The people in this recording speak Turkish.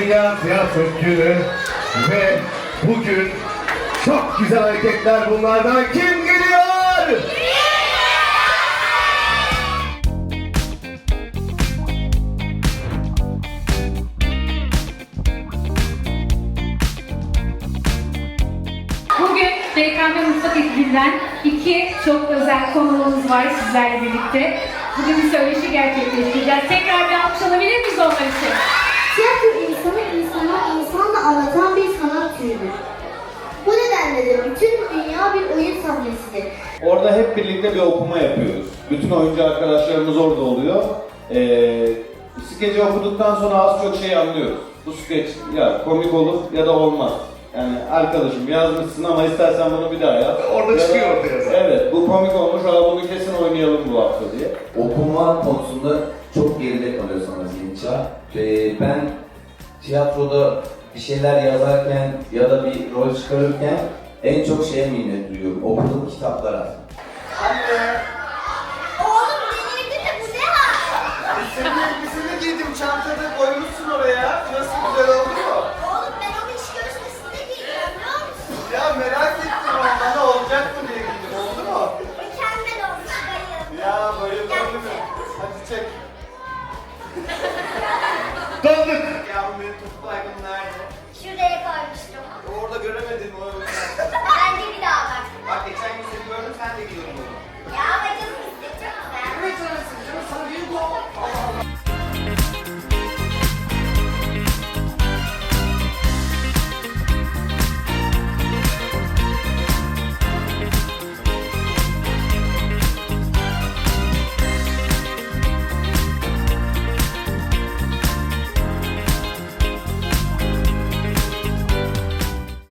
Dünya Günü ve bugün çok güzel hareketler bunlardan kim geliyor? Bugün BKM Mutfak ekibinden iki çok özel konuğumuz var sizlerle birlikte. Bugün bir söyleşi gerçekleştireceğiz. Tekrar bir alkış alabilir miyiz onlar için? Dünya bir oyun sahnesidir. Orada hep birlikte bir okuma yapıyoruz. Bütün oyuncu arkadaşlarımız orada oluyor. Ee, skeci okuduktan sonra az çok şey anlıyoruz. Bu skeç ya komik olur ya da olmaz. Yani arkadaşım yazmışsın ama istersen bunu bir daha yaz. Orada Ya da- çıkıyor ortaya zaten. Evet bu komik olmuş ama bunu kesin oynayalım bu hafta diye. okuma konusunda çok geride kalıyor sana zihinça. Ee, ben tiyatroda bir şeyler yazarken ya da bir rol çıkarırken en çok şeye minnet duyuyorum. Okuduğum kitaplara. Anne. Oğlum delirdin mi? Bu ne hal? E, senin elbiseni giydim çantada koymuşsun oraya. Nasıl güzel oldu mu? Oğlum ben onu iş görüşmesinde giydim biliyor musun? Ya merak ettim ama ne olacak mı diye giydim oldu mu? Mükemmel olmuş bayıldım. Ya bayıldım? Hadi çek. Donduk. Ya bu benim tut baygım nerede? Şuraya koymuştum. Orada göremedin mi?